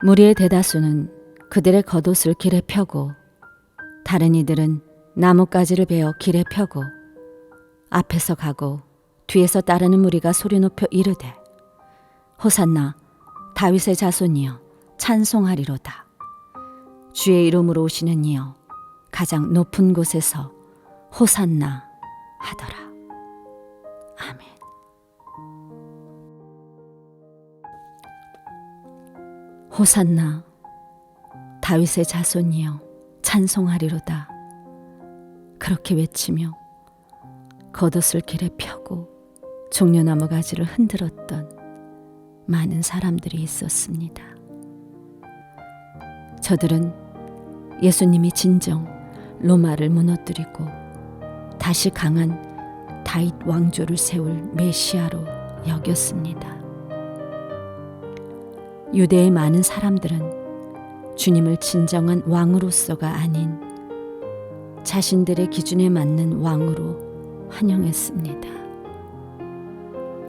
무리의 대다수는 그들의 겉옷을 길에 펴고 다른 이들은 나뭇가지를 베어 길에 펴고 앞에서 가고 뒤에서 따르는 무리가 소리 높여 이르되 호산나 다윗의 자손이여 찬송하리로다. 주의 이름으로 오시는 이여 가장 높은 곳에서 호산나 하더라 호산나 다윗의 자손이여 찬송하리로다 그렇게 외치며 겉옷을 길에 펴고 종려나무 가지를 흔들었던 많은 사람들이 있었습니다. 저들은 예수님이 진정 로마를 무너뜨리고 다시 강한 다윗 왕조를 세울 메시아로 여겼습니다. 유대의 많은 사람들은 주님을 진정한 왕으로서가 아닌 자신들의 기준에 맞는 왕으로 환영했습니다.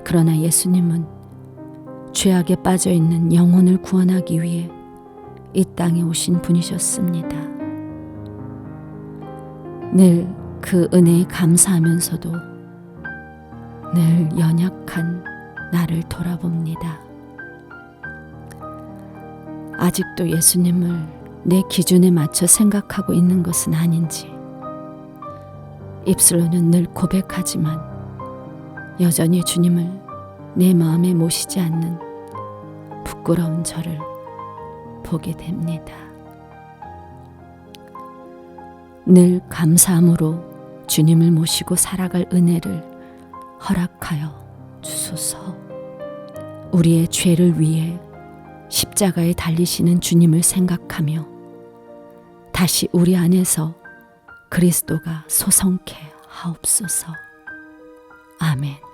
그러나 예수님은 죄악에 빠져 있는 영혼을 구원하기 위해 이 땅에 오신 분이셨습니다. 늘 그 은혜에 감사하면서도 늘 연약한 나를 돌아봅니다. 아직도 예수님을 내 기준에 맞춰 생각하고 있는 것은 아닌지 입술로는 늘 고백하지만 여전히 주님을 내 마음에 모시지 않는 부끄러운 저를 보게 됩니다. 늘 감사함으로 주님을 모시고 살아갈 은혜를 허락하여 주소서. 우리의 죄를 위해 십자가에 달리시는 주님을 생각하며 다시 우리 안에서 그리스도가 소성케 하옵소서. 아멘.